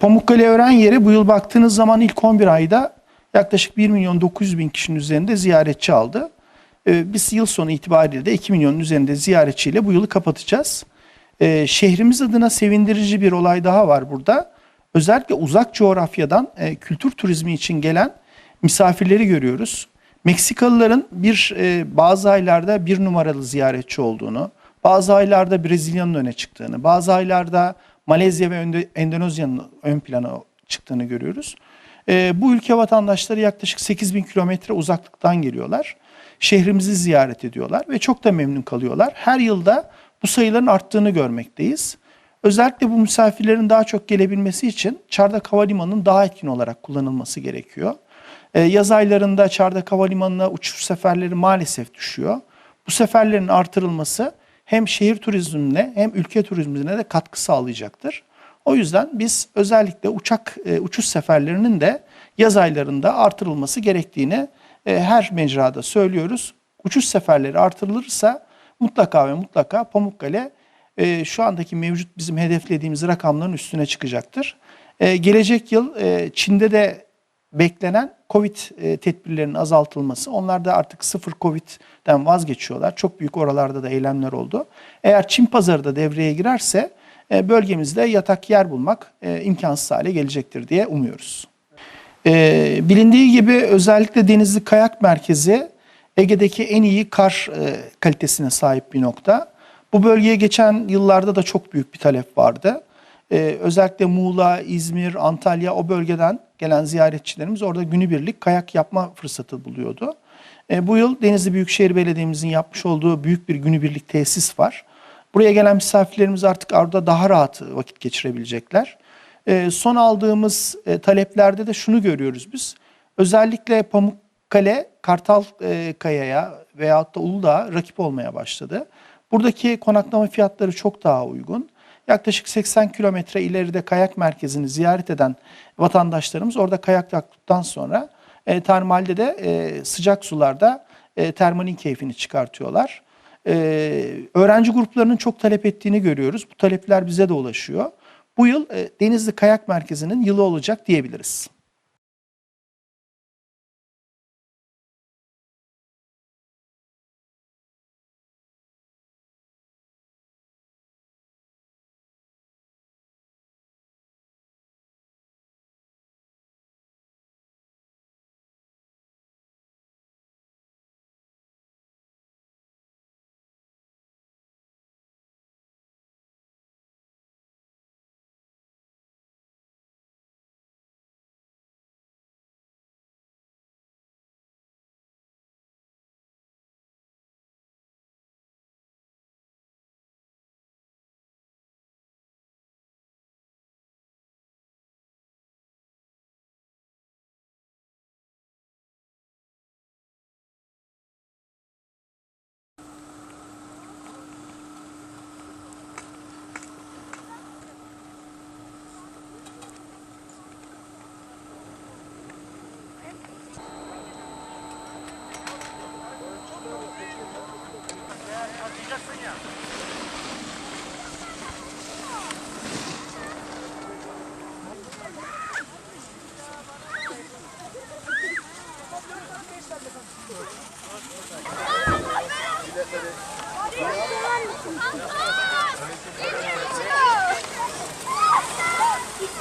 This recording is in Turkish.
Pamukkale Öğren Yeri bu yıl baktığınız zaman ilk 11 ayda yaklaşık 1 milyon 900 bin kişinin üzerinde ziyaretçi aldı. E, biz yıl sonu itibariyle de 2 milyonun üzerinde ziyaretçiyle bu yılı kapatacağız. E, şehrimiz adına sevindirici bir olay daha var burada. Özellikle uzak coğrafyadan e, kültür turizmi için gelen misafirleri görüyoruz. Meksikalıların bir e, bazı aylarda bir numaralı ziyaretçi olduğunu, bazı aylarda Brezilya'nın öne çıktığını, bazı aylarda Malezya ve Endonezya'nın ön plana çıktığını görüyoruz. E, bu ülke vatandaşları yaklaşık 8 bin kilometre uzaklıktan geliyorlar. Şehrimizi ziyaret ediyorlar ve çok da memnun kalıyorlar. Her yılda bu sayıların arttığını görmekteyiz. Özellikle bu misafirlerin daha çok gelebilmesi için Çardak Havalimanı'nın daha etkin olarak kullanılması gerekiyor. Ee, yaz aylarında Çardak Havalimanı'na uçuş seferleri maalesef düşüyor. Bu seferlerin artırılması hem şehir turizmine hem ülke turizmine de katkı sağlayacaktır. O yüzden biz özellikle uçak e, uçuş seferlerinin de yaz aylarında artırılması gerektiğini e, her mecrada söylüyoruz. Uçuş seferleri artırılırsa mutlaka ve mutlaka Pamukkale e, şu andaki mevcut bizim hedeflediğimiz rakamların üstüne çıkacaktır. Gelecek yıl Çin'de de beklenen Covid e, tedbirlerinin azaltılması. Onlar da artık sıfır Covid'den vazgeçiyorlar. Çok büyük oralarda da eylemler oldu. Eğer Çin pazarı da devreye girerse e, bölgemizde yatak yer bulmak e, imkansız hale gelecektir diye umuyoruz. Bilindiği gibi özellikle Denizli Kayak Merkezi Ege'deki en iyi kar kalitesine sahip bir nokta. Bu bölgeye geçen yıllarda da çok büyük bir talep vardı. Ee, özellikle Muğla, İzmir, Antalya o bölgeden gelen ziyaretçilerimiz orada günübirlik kayak yapma fırsatı buluyordu. Ee, bu yıl Denizli Büyükşehir Belediye'mizin yapmış olduğu büyük bir günübirlik tesis var. Buraya gelen misafirlerimiz artık orada daha rahat vakit geçirebilecekler. Ee, son aldığımız e, taleplerde de şunu görüyoruz biz. Özellikle Pamukkale, Kartal e, Kaya'ya veyahut da Uludağ'a rakip olmaya başladı. Buradaki konaklama fiyatları çok daha uygun. Yaklaşık 80 kilometre ileride kayak merkezini ziyaret eden vatandaşlarımız orada kayak yaptıktan sonra e, termalde de e, sıcak sularda e, termalin keyfini çıkartıyorlar. E, öğrenci gruplarının çok talep ettiğini görüyoruz. Bu talepler bize de ulaşıyor. Bu yıl e, Denizli Kayak Merkezi'nin yılı olacak diyebiliriz. Milletleri...